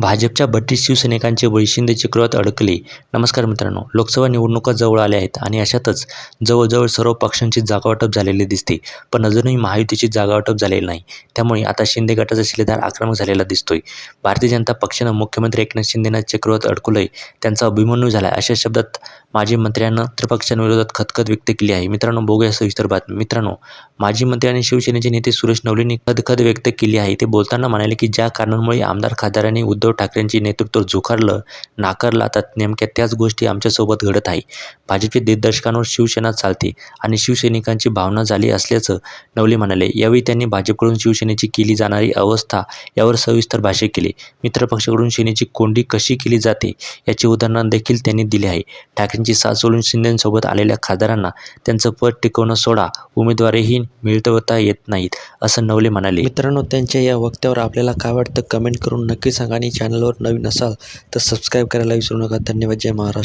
भाजपच्या बत्तीस शिवसैनिकांचे बळी शिंदे अडकले. नमस्कार मित्रांनो लोकसभा निवडणुका जवळ आल्या आहेत आणि अशातच जवळजवळ सर्व पक्षांची जागावाटप झालेली दिसते पण अजूनही महायुतीची जागावाटप झालेली नाही. त्यामुळे आता शिंदे गटाचा शिलेदार आक्रमक झालेला दिसतोय. भारतीय जनता पक्षानं मुख्यमंत्री एकनाथ शिंदेना चक्रवात अडकवलंय त्यांचा अभिमन्यू झाला अशा शब्दात माजी मंत्र्यांना त्रिपक्षांविरोधात खदखद व्यक्त केली आहे. मित्रांनो बघूया सविस्तर बातमी. मित्रांनो माजी मंत्री आणि शिवसेनेचे नेते सुरेश नवलेंनी खदखद व्यक्त केली आहे. ते बोलताना म्हणाले की ज्या कारणांमुळे आमदार खासदारांनी उद्धव ठाकरेंचे नेतृत्व झुकारलं नाकारलं आता नेमक्या त्याच गोष्टी आमच्यासोबत घडत आहे. भाजपचे दिग्दर्शकांवर शिवसेना चालते आणि शिवसैनिकांची भावना झाली असल्याचं नवले म्हणाले. यावेळी त्यांनी भाजपकडून शिवसेनेची केली जाणारी अवस्था यावर सविस्तर भाष्य केले. मित्रपक्षाकडून सेनेची कोंडी कशी केली जाते याचे उदाहरण देखील त्यांनी दिले आहे. ठाकरे ठाकरेंची साथ सोडून शिंदेसोबत आलेल्या खासदारांना त्यांचं पद टिकवणं सोडा उमेदवारीही मिळवता येत नाहीत असं नवले म्हणाले. मित्रांनो त्यांच्या या वक्त्यावर आपल्याला काय वाटतं? कमेंट करून नक्की सांगा आणि चॅनलवर नवीन असाल तर सबस्क्राईब करायला विसरू नका. धन्यवाद. जय महाराष्ट्र.